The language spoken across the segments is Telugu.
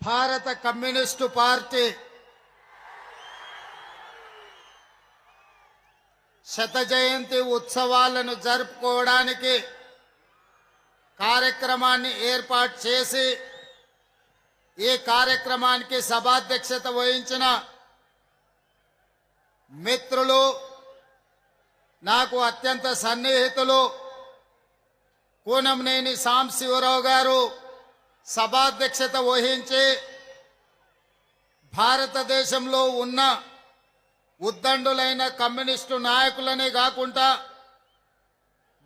భారత కమ్యూనిస్టు పార్టీ శత జయంతి ఉత్సవాలను జరుపుకోవడానికి కార్యక్రమాన్ని ఏర్పాటు చేసి ఈ కార్యక్రమానికి సభాధ్యక్షత వహించిన మిత్రులు నాకు అత్యంత సన్నిహితులు కూనంనేని సాంశివరావు గారు సభాధ్యక్షత వహించి భారతదేశంలో ఉన్న ఉద్దండులైన కమ్యూనిస్టు నాయకులనే కాకుండా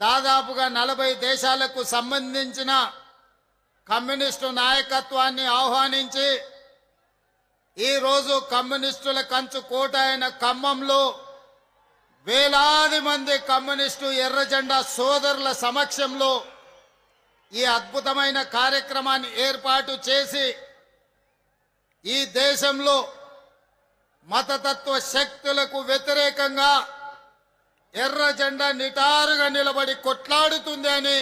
దాదాపుగా నలభై దేశాలకు సంబంధించిన కమ్యూనిస్టు నాయకత్వాన్ని ఆహ్వానించి ఈరోజు కమ్యూనిస్టుల కంచు కోట అయిన ఖమ్మంలో వేలాది మంది కమ్యూనిస్టు ఎర్రజెండా సోదరుల సమక్షంలో ఈ అద్భుతమైన కార్యక్రమాన్ని ఏర్పాటు చేసి ఈ దేశంలో మతతత్వ శక్తులకు వ్యతిరేకంగా ఎర్ర జెండా నిటారుగా నిలబడి కొట్లాడుతుంది అని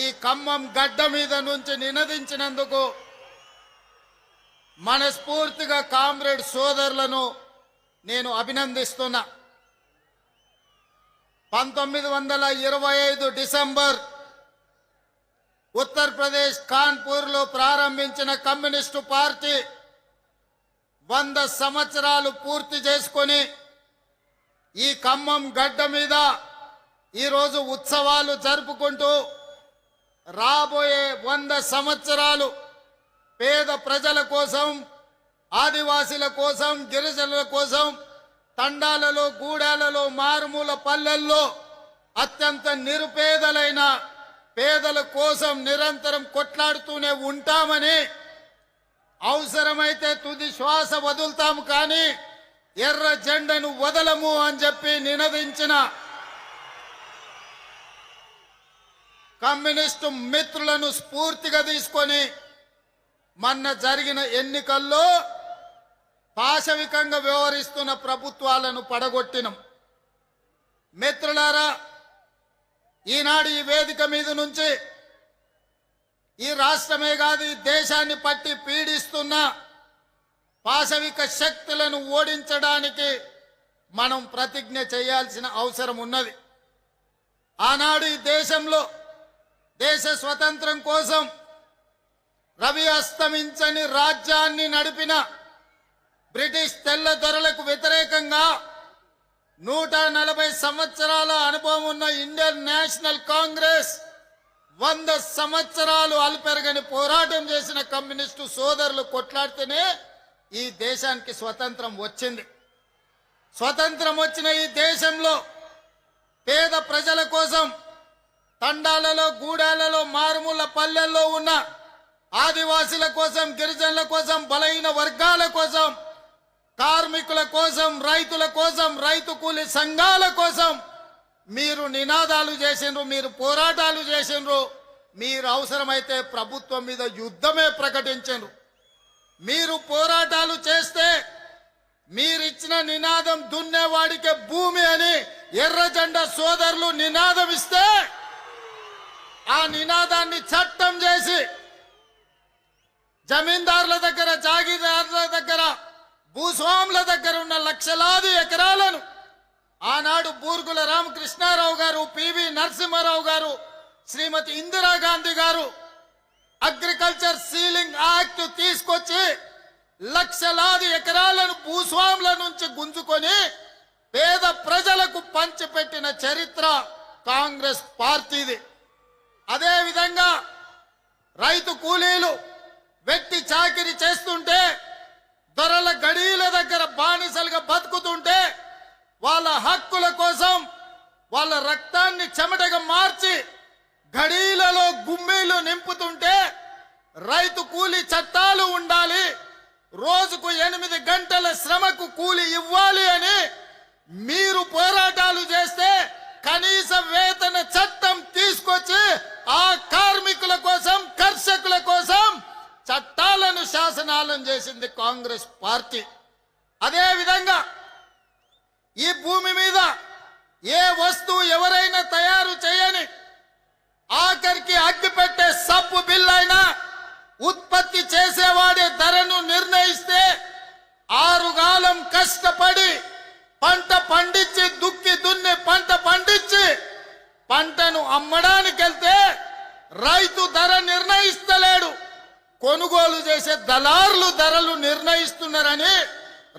ఈ ఖమ్మం గడ్డ మీద నుంచి నినదించినందుకు మనస్ఫూర్తిగా కామ్రేడ్ సోదరులను నేను అభినందిస్తున్నా. పంతొమ్మిది వందల ఇరవై ఐదు డిసెంబర్ ఉత్తరప్రదేశ్ కాన్పూర్లో ప్రారంభించిన కమ్యూనిస్టు పార్టీ వంద సంవత్సరాలు పూర్తి చేసుకొని ఈ ఖమ్మం గడ్డ మీద ఈరోజు ఉత్సవాలు జరుపుకుంటూ రాబోయే వంద సంవత్సరాలు పేద ప్రజల కోసం ఆదివాసీల కోసం గిరిజనుల కోసం తండాలలో గూడాలలో మారుమూల పల్లెల్లో అత్యంత నిరుపేదలైన పేదల కోసం నిరంతరం కొట్లాడుతూనే ఉంటామని అవసరమైతే తుది శ్వాస వదులుతాము కానీ ఎర్ర జెండను వదలము అని చెప్పి నినదించిన కమ్యూనిస్టు మిత్రులను స్ఫూర్తిగా తీసుకొని మొన్న జరిగిన ఎన్నికల్లో పాశవికంగా వ్యవహరిస్తున్న ప్రభుత్వాలను పడగొట్టినం. మిత్రులారా ఈనాడు ఈ వేదిక మీద నుంచి ఈ రాష్ట్రమే కాదు ఈ దేశాన్ని పట్టి పీడిస్తున్న పాశవిక శక్తులను ఓడించడానికి మనం ప్రతిజ్ఞ చేయాల్సిన అవసరం ఉన్నది. ఆనాడు ఈ దేశంలో దేశ స్వతంత్రం కోసం రవి అస్తమించని రాజ్యాన్ని నడిపిన బ్రిటిష్ తెల్లదొరలకు వ్యతిరేకంగా నూట నలభై సంవత్సరాల అనుభవం ఉన్న ఇండియన్ నేషనల్ కాంగ్రెస్ వంద సంవత్సరాలు అల్పెరగని పోరాటం చేసిన కమ్యూనిస్టు సోదరులు కొట్లాడితేనే ఈ దేశానికి స్వతంత్రం వచ్చింది. స్వతంత్రం వచ్చిన ఈ దేశంలో పేద ప్రజల కోసం తండాలలో గూడాలలో మారుమూల పల్లెల్లో ఉన్న ఆదివాసుల కోసం గిరిజనుల కోసం బలహీన వర్గాల కోసం కార్మికుల కోసం రైతుల కోసం రైతు కూలి సంఘాల కోసం మీరు నినాదాలు చేసిండ్రు మీరు పోరాటాలు చేసిండ్రు. మీరు అవసరమైతే ప్రభుత్వం మీద యుద్ధమే ప్రకటించారు మీరు పోరాటాలు చేస్తే మీరిచ్చిన నినాదం దున్నేవాడికే భూమి అని ఎర్రజెండ సోదరులు నినాదం ఇస్తే ఆ నినాదాన్ని చట్టం చేసి జమీందారుల దగ్గర జాగీదారుల దగ్గర భూస్వాముల దగ్గర ఉన్న లక్షలాది ఎకరాలను ఆనాడు బూర్గుల రామకృష్ణారావు గారు పివి నరసింహారావు గారు శ్రీమతి ఇందిరాగాంధీ గారు అగ్రికల్చర్ సీలింగ్ యాక్ట్ తీసుకొచ్చి లక్షలాది ఎకరాలను భూస్వాముల నుంచి గుంజుకొని పేద ప్రజలకు పంచిపెట్టిన చరిత్ర కాంగ్రెస్ పార్టీ చేసింది కాంగ్రెస్ పార్టీ. అదేవిధంగా ఈ భూమి మీద ఏ వస్తువు ఎవరైనా తయారు చేయని ఆఖరికి అగ్గి పెట్టే సబ్బు బిల్ అయినా ఉత్పత్తి చేసేవాడే ధరను నిర్ణయిస్తే ఆరుగాలం కష్టపడి పంట పండి కొనుగోలు చేసే దళారులు ధరలు నిర్ణయిస్తున్నారని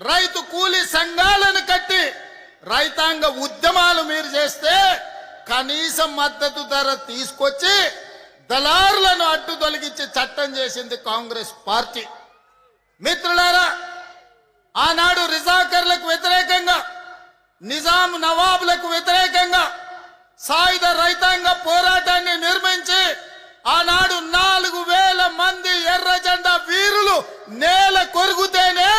రైతు కూలి సంఘాలను కట్టి రైతాంగ ఉద్యమాలు మీరు చేస్తే కనీస మద్దతు ధర తీసుకొచ్చి దళారులను అడ్డు తొలగించి చట్టం చేసింది కాంగ్రెస్ పార్టీ. మిత్రులారా ఆనాడు రిజాకర్లకు వ్యతిరేకంగా నిజాం నవాబులకు వ్యతిరేకంగా సాయుధ రైతాంగ పోరాటాన్ని నిర్మించి ఆనాడు నాలుగు మీరు నేల కొరుగుతేనే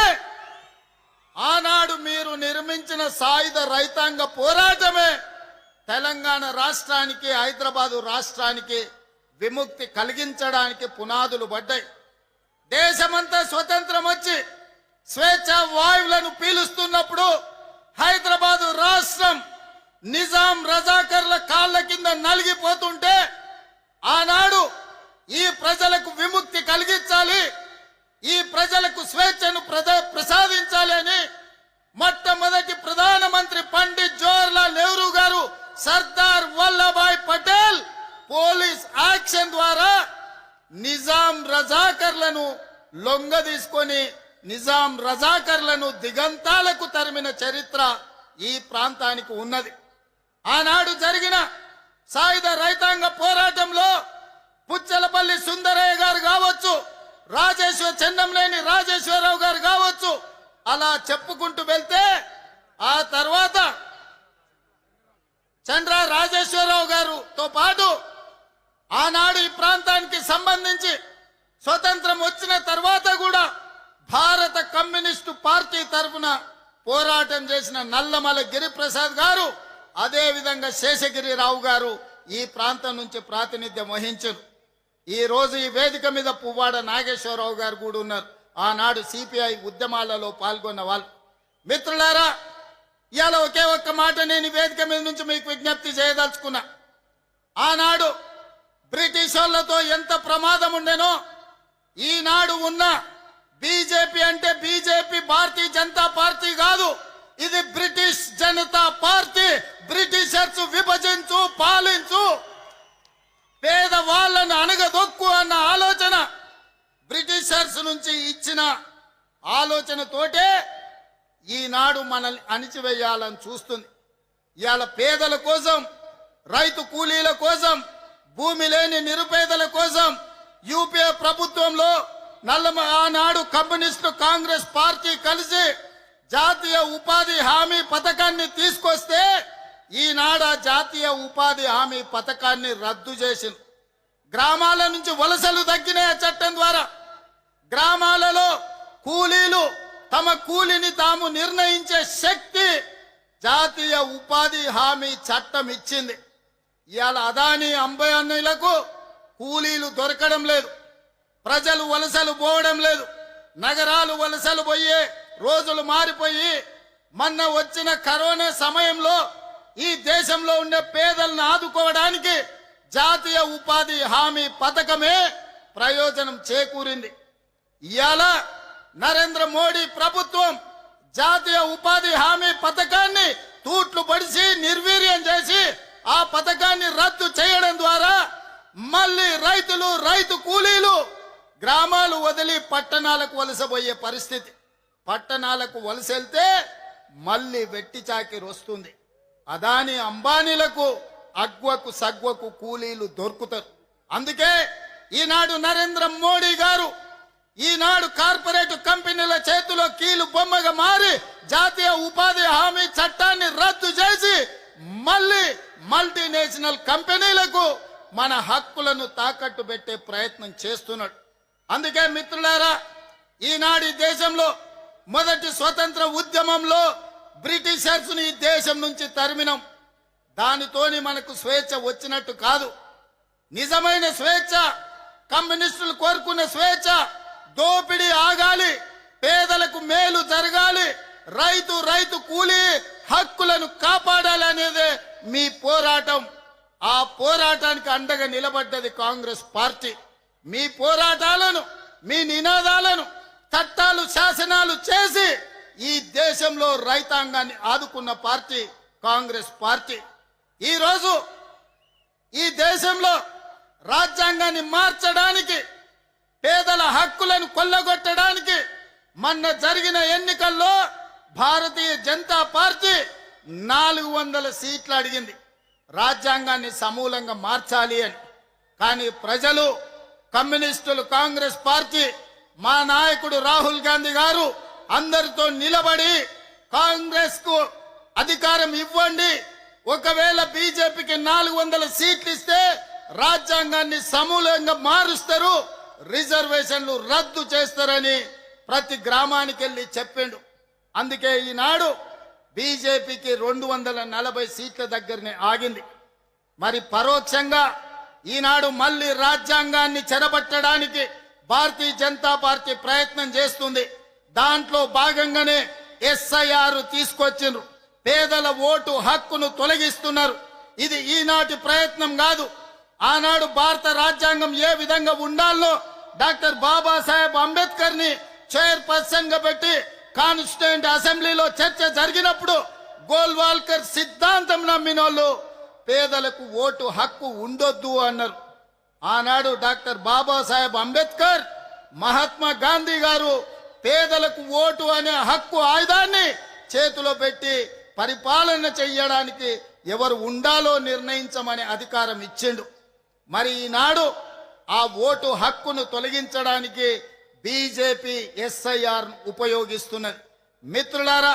ఆనాడు మీరు నిర్మించిన సాయుధ రైతాంగ పోరాటమే తెలంగాణ రాష్ట్రానికి హైదరాబాదు రాష్ట్రానికి విముక్తి కలిగించడానికి పునాదులు పడ్డాయి. దేశమంతా స్వతంత్రం వచ్చి స్వేచ్ఛ వాయువులను పీలుస్తున్నప్పుడు హైదరాబాదు రాష్ట్రం నిజాం రజాకర్ల కాళ్ళ కింద నలిగిపోతుంటే ఆనాడు ఈ ప్రజలకు విముక్తి కలిగించాలి ఈ ప్రజలకు స్వేచ్ఛను ప్రద- ప్రసాదించాలి అని మొట్టమొదటి ప్రధానమంత్రి పండిత్ జవహర్లాల్ నెహ్రూ గారు సర్దార్ వల్లభాయ్ పటేల్ పోలీస్ యాక్షన్ ద్వారా నిజాం రజాకర్లను లొంగ తీసుకొని నిజాం రజాకర్లను దిగంతాలకు తరిమిన చరిత్ర ఈ ప్రాంతానికి ఉన్నది. ఆనాడు జరిగిన సాయుధ రైతాంగ పోరాటంలో పుచ్చలపల్లి సుందరయ్య గారు కావచ్చు రాజేశ్వర చెన్నంలేని రాజేశ్వరరావు గారు కావచ్చు అలా చెప్పుకుంటూ వెళ్తే ఆ తర్వాత చంద్ర రాజేశ్వరరావు గారుతో పాటు ఆనాడు ఈ ప్రాంతానికి సంబంధించి స్వతంత్రం వచ్చిన తర్వాత కూడా భారత కమ్యూనిస్టు పార్టీ తరఫున పోరాటం చేసిన నల్లమల గిరిప్రసాద్ గారు అదే విధంగా శేషగిరిరావు గారు ఈ ప్రాంతం నుంచి ప్రాతినిధ్యం వహించారు. ఈ రోజు ఈ వేదిక మీద పువ్వాడ నాగేశ్వరరావు గారు కూడా ఉన్నారు. ఆనాడు సిపిఐ ఉద్యమాలలో పాల్గొన్న వాళ్ళు. మిత్రులారా ఇవాళ ఒకే ఒక్క మాట నేను వేదిక మీద నుంచి మీకు విజ్ఞప్తి చేయదలుచుకున్నా. ఆనాడు బ్రిటిష్ వాళ్ళతో ఎంత ప్రమాదం ఉండేనో ఈనాడు ఉన్న బీజేపీ అంటే బీజేపీ భారతీయ జనతా పార్టీ కాదు. ఇది బ్రిటిష్ జనతా పార్టీ. బ్రిటిషర్స్ విభజించు పాలించు. పేదవాళ్ళను అణగదొక్కు అన్న ఆలోచన బ్రిటిషర్స్ నుంచి ఇచ్చిన ఆలోచనతోటే ఈనాడు మనల్ని అణిచివేయాలని చూస్తుంది. ఇవాళ పేదల కోసం రైతు కూలీల కోసం భూమి లేని నిరుపేదల కోసం యూపీఏ ప్రభుత్వంలో నల్లమ ఆనాడు కమ్యూనిస్టు కాంగ్రెస్ పార్టీ కలిసి జాతీయ ఉపాధి హామీ పథకాన్ని తీసుకొస్తే ఈనాడు ఆ జాతీయ ఉపాధి హామీ పథకాన్ని రద్దు చేసింది. గ్రామాల నుంచి వలసలు తగ్గినాయి ఆ చట్టం ద్వారా. గ్రామాలలో కూలీలు తమ కూలిని తాము నిర్ణయించే శక్తి జాతీయ ఉపాధి హామీ చట్టం ఇచ్చింది. ఇవాళ అదాని అంబయాన్నీలకు కూలీలు దొరకడం లేదు. ప్రజలు వలసలు పోవడం లేదు. నగరాలు వలసలు పోయే రోజులు మారిపోయి మొన్న వచ్చిన కరోనా సమయంలో ఈ దేశంలో ఉండే పేదలను ఆదుకోవడానికి జాతీయ ఉపాధి హామీ పథకమే ప్రయోజనం చేకూరింది. ఇవాళ నరేంద్ర మోడీ ప్రభుత్వం జాతీయ ఉపాధి హామీ పథకాన్ని తూట్లు పడిచి నిర్వీర్యం చేసి ఆ పథకాన్ని రద్దు చేయడం ద్వారా మళ్ళీ రైతులు రైతు కూలీలు గ్రామాలు వదిలి పట్టణాలకు వలసపోయే పరిస్థితి. పట్టణాలకు వలసెళ్తే మళ్ళీ వెట్టి చాకిరి వస్తుంది. అదాని అంబానీలకు అగ్వకు సగ్వకు కూలీలు దొరుకుతారు. అందుకే ఈనాడు నరేంద్ర మోడీ గారు ఈనాడు కార్పొరేట్ కంపెనీల చేతిలో కీలు బొమ్మగా మారి జాతీయ ఉపాధి హామీ చట్టాన్ని రద్దు చేసి మళ్ళీ మల్టీనేషనల్ కంపెనీలకు మన హక్కులను తాకట్టు పెట్టే ప్రయత్నం చేస్తున్నాడు. అందుకే మిత్రులారా ఈనాడు ఈ దేశంలో మొదటి స్వతంత్ర ఉద్యమంలో బ్రిటిషర్స్ని ఈ దేశం నుంచి తరిమినం. దానితోని మనకు స్వేచ్ఛ వచ్చినట్టు కాదు. నిజమైన స్వేచ్ఛ కమ్యూనిస్టులు కోరుకున్న స్వేచ్ఛ దోపిడీ ఆగాలి పేదలకు మేలు జరగాలి రైతు రైతు కూలి హక్కులను కాపాడాలనేదే మీ పోరాటం. ఆ పోరాటానికి అండగా నిలబడ్డది కాంగ్రెస్ పార్టీ. మీ పోరాటాలను మీ నినాదాలను చట్టాలు శాసనాలు చేసి ఈ దేశంలో రైతాంగాన్ని ఆదుకున్న పార్టీ కాంగ్రెస్ పార్టీ. ఈరోజు ఈ దేశంలో రాజ్యాంగాన్ని మార్చడానికి పేదల హక్కులను కొల్లగొట్టడానికి మొన్న జరిగిన ఎన్నికల్లో భారతీయ జనతా పార్టీ నాలుగు వందల సీట్లు అడిగింది. రాజ్యాంగాన్ని సమూలంగా మార్చాలి అని. కానీ ప్రజలు కమ్యూనిస్టులు కాంగ్రెస్ పార్టీ మా నాయకుడు రాహుల్ గాంధీ గారు అందరితో నిలబడి కాంగ్రెస్కు అధికారం ఇవ్వండి. ఒకవేళ బీజేపీకి నాలుగు వందల సీట్లు ఇస్తే రాజ్యాంగాన్ని సమూలంగా మారుస్తారు. రిజర్వేషన్లు రద్దు చేస్తారని ప్రతి గ్రామానికి వెళ్ళి చెప్పిండు. అందుకే ఈనాడు బీజేపీకి రెండు వందల నలభై సీట్ల దగ్గరనే ఆగింది. మరి పరోక్షంగా ఈనాడు మళ్ళీ రాజ్యాంగాన్ని చెరబట్టడానికి భారతీయ జనతా పార్టీ ప్రయత్నం చేస్తుంది. దాంట్లో భాగంగానే ఎస్ఐఆర్ తీసుకొచ్చిండ్రు. పేదల ఓటు హక్కును తొలగిస్తున్నారు. ఇది ఈనాటి ప్రయత్నం కాదు. ఆనాడు భారత రాజ్యాంగం ఏ విధంగా ఉండాలో డాక్టర్ బాబాసాహెబ్ అంబేద్కర్ని చైర్పర్సన్గా పెట్టి కాన్స్టిట్యూంట్ అసెంబ్లీలో చర్చ జరిగినప్పుడు గోల్వాల్కర్ సిద్ధాంతం నమ్మినోళ్ళు పేదలకు ఓటు హక్కు ఉండొద్దు అన్నారు. ఆనాడు డాక్టర్ బాబాసాహెబ్ అంబేద్కర్ మహాత్మా గాంధీ గారు పేదలకు ఓటు అనే హక్కు ఆయుధాన్ని చేతిలో పెట్టి పరిపాలన చెయ్యడానికి ఎవరు ఉండాలో నిర్ణయించమనే అధికారం ఇచ్చిండు మరి ఈనాడు ఆ ఓటు హక్కును తొలగించడానికి బీజేపీ ఎస్ఐఆర్ ఉపయోగిస్తున్నది మిత్రులారా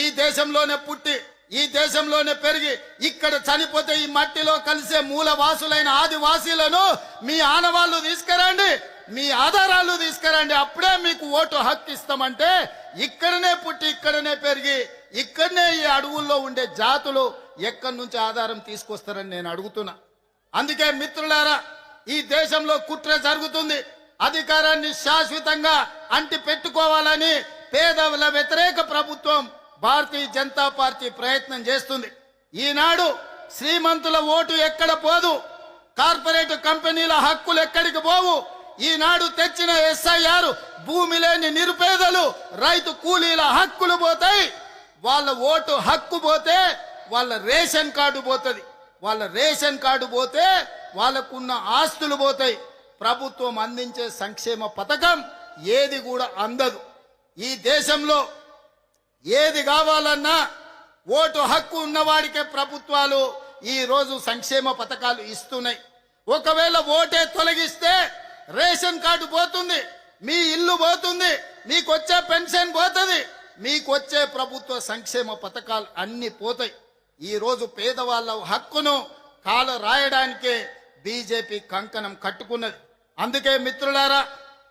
ఈ దేశంలోనే పుట్టి ఈ దేశంలోనే పెరిగి ఇక్కడ చనిపోతే ఈ మట్టిలో కలిసే మూలవాసులైన ఆదివాసీలను మీ ఆనవాళ్ళు తీసుకురండి మీ ఆధారాలు తీసుకురండి అప్పుడే మీకు ఓటు హక్కు ఇస్తామంటే ఇక్కడనే పుట్టి ఇక్కడనే పెరిగి ఇక్కడనే ఈ అడవుల్లో ఉండే జాతులు ఎక్కడి నుంచి ఆధారం తీసుకొస్తారని నేను అడుగుతున్నా. అందుకే మిత్రులారా ఈ దేశంలో కుట్ర జరుగుతుంది అధికారాన్ని శాశ్వతంగా అంటి పెట్టుకోవాలని పేదవుల వ్యతిరేక ప్రభుత్వం భారతీయ జనతా పార్టీ ప్రయత్నం చేస్తుంది. ఈనాడు శ్రీమంతుల ఓటు ఎక్కడ పోదు? కార్పొరేట్ కంపెనీల హక్కులు ఎక్కడికి పోవు? ఈనాడు తెచ్చిన ఎస్ఐఆర్ భూమి లేని నిరుపేదలు రైతు కూలీల హక్కులు పోతాయి. వాళ్ళ ఓటు హక్కు పోతే వాళ్ళ రేషన్ కార్డు పోతుంది. వాళ్ళ రేషన్ కార్డు పోతే వాళ్ళకున్న ఆస్తులు పోతాయి. ప్రభుత్వం అందించే సంక్షేమ పథకం ఏది కూడా అందదు. ఈ దేశంలో ఏది కావాలన్నా ఓటు హక్కు ఉన్నవాడికే ప్రభుత్వాలు ఈరోజు సంక్షేమ పథకాలు ఇస్తున్నాయి. ఒకవేళ ఓటే తొలగిస్తే రేషన్ కార్డు పోతుంది మీ ఇల్లు పోతుంది మీకు వచ్చే పెన్షన్ పోతుంది మీకు వచ్చే ప్రభుత్వ సంక్షేమ పథకాలు అన్నీ పోతాయి. ఈరోజు పేదవాళ్ళ హక్కును కాలు రాయడానికే బీజేపీ కంకణం కట్టుకున్నది. అందుకే మిత్రులారా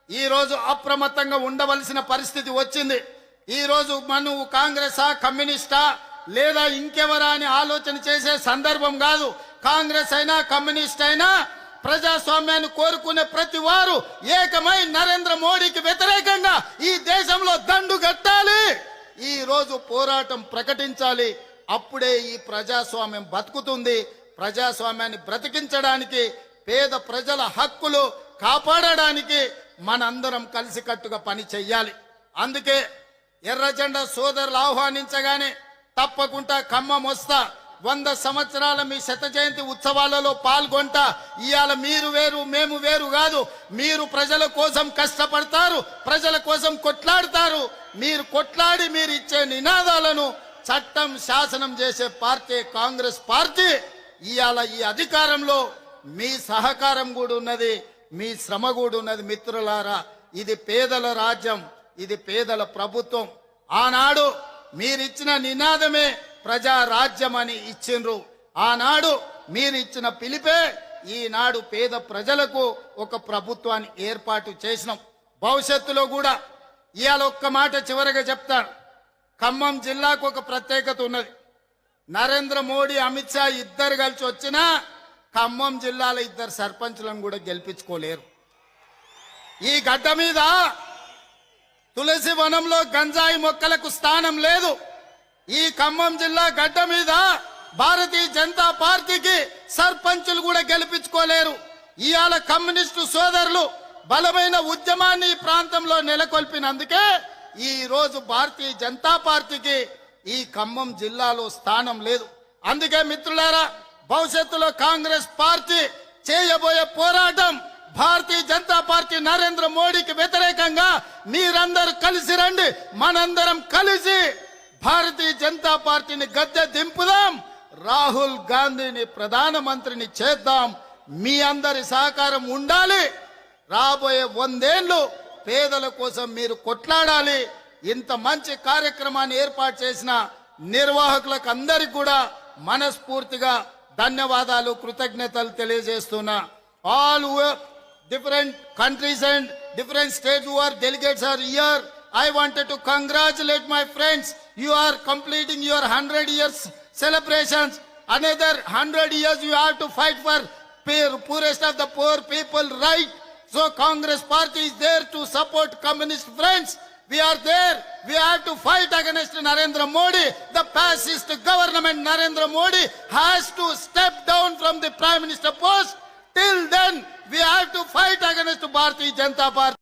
ఈ రోజు అప్రమత్తంగా ఉండవలసిన పరిస్థితి వచ్చింది. ఈరోజు రోజు కాంగ్రెసా కమ్యూనిస్టా లేదా ఇంకెవరా అని ఆలోచన చేసే సందర్భం కాదు. కాంగ్రెస్ అయినా కమ్యూనిస్ట్ అయినా ప్రజాస్వామ్యాన్ని కోరుకునే ప్రతి వారు ఏకమై నరేంద్ర మోడీకి వ్యతిరేకంగా ఈ దేశంలో దండు కట్టాలి. ఈ రోజు పోరాటం ప్రకటించాలి. అప్పుడే ఈ ప్రజాస్వామ్యం బతుకుతుంది. ప్రజాస్వామ్యాన్ని బ్రతికించడానికి పేద ప్రజల హక్కులు కాపాడడానికి మనందరం కలిసికట్టుగా పని చెయ్యాలి. అందుకే ఎర్రజెండా సోదరులు ఆహ్వానించగానే తప్పకుండా ఖమ్మం వస్తా వంద సంవత్సరాల మీ శత జయంతి ఉత్సవాలలో పాల్గొంటా ఇవాళ మీరు వేరు మేము వేరు కాదు మీరు ప్రజల కోసం కష్టపడతారు ప్రజల కోసం కొట్లాడతారు మీరు కొట్లాడి మీరు ఇచ్చే నినాదాలను చట్టం శాసనం చేసే పార్టీ కాంగ్రెస్ పార్టీ ఇవాళ ఈ అధికారంలో మీ సహకారం కూడా ఉన్నది మీ శ్రమ కూడా ఉన్నది మిత్రులారా. ఇది పేదల రాజ్యం ఇది పేదల ప్రభుత్వం. ఆనాడు మీరిచ్చిన నినాదమే ప్రజా రాజ్యం అని ఇచ్చిండ్రు. ఆనాడు మీరిచ్చిన పిలిపే ఈనాడు పేద ప్రజలకు ఒక ప్రభుత్వాన్ని ఏర్పాటు చేసినాం. భవిష్యత్తులో కూడా ఇవాళ ఒక్క మాట చివరిగా చెప్తాను. ఖమ్మం జిల్లాకు ఒక ప్రత్యేకత ఉన్నది. నరేంద్ర మోడీ అమిత్ షా ఇద్దరు కలిసి వచ్చినా ఖమ్మం జిల్లాలో ఇద్దరు సర్పంచులను కూడా గెలిపించుకోలేరు. ఈ గడ్డ మీద తులసి వనంలో గంజాయి మొక్కలకు స్థానం లేదు. ఈ ఖమ్మం జిల్లా గడ్డ మీద భారతీయ జనతా పార్టీకి సర్పంచులు కూడా గెలిపించుకోలేరు. ఇవాళ కమ్యూనిస్టు సోదరులు బలమైన ఉద్యమాన్ని ఈ ప్రాంతంలో నెలకొల్పినందుకే ఈ రోజు భారతీయ జనతా పార్టీకి ఈ ఖమ్మం జిల్లాలో స్థానం లేదు. అందుకే మిత్రులారా భవిష్యత్తులో కాంగ్రెస్ పార్టీ చేయబోయే పోరాటం భారతీయ జనతా పార్టీ నరేంద్ర మోడీకి వ్యతిరేకంగా మీరందరూ కలిసి రండి మనందరం కలిసి భారతీయ జనతా పార్టీని గద్దె దింపుదాం రాహుల్ గాంధీని ప్రధానమంత్రిని చేద్దాం. మీ అందరి సహకారం ఉండాలి. రాబోయే వందేళ్ళు పేదల కోసం మీరు కొట్లాడాలి. ఇంత మంచి కార్యక్రమాన్ని ఏర్పాటు చేసిన నిర్వాహకులకు అందరికి కూడా మనస్ఫూర్తిగా ధన్యవాదాలు కృతజ్ఞతలు తెలియజేస్తున్నా all different countries and different states who are delegates are here I wanted to congratulate my friends you are completing your hundred years celebrations another hundred years you have to fight for poorest of the poor people right. So Congress party is there to support communist friends We are there. We have to fight against Narendra Modi. The fascist government Narendra Modi has to step down from the prime minister post. Till then, we have to fight against Bharatiya Janata Party.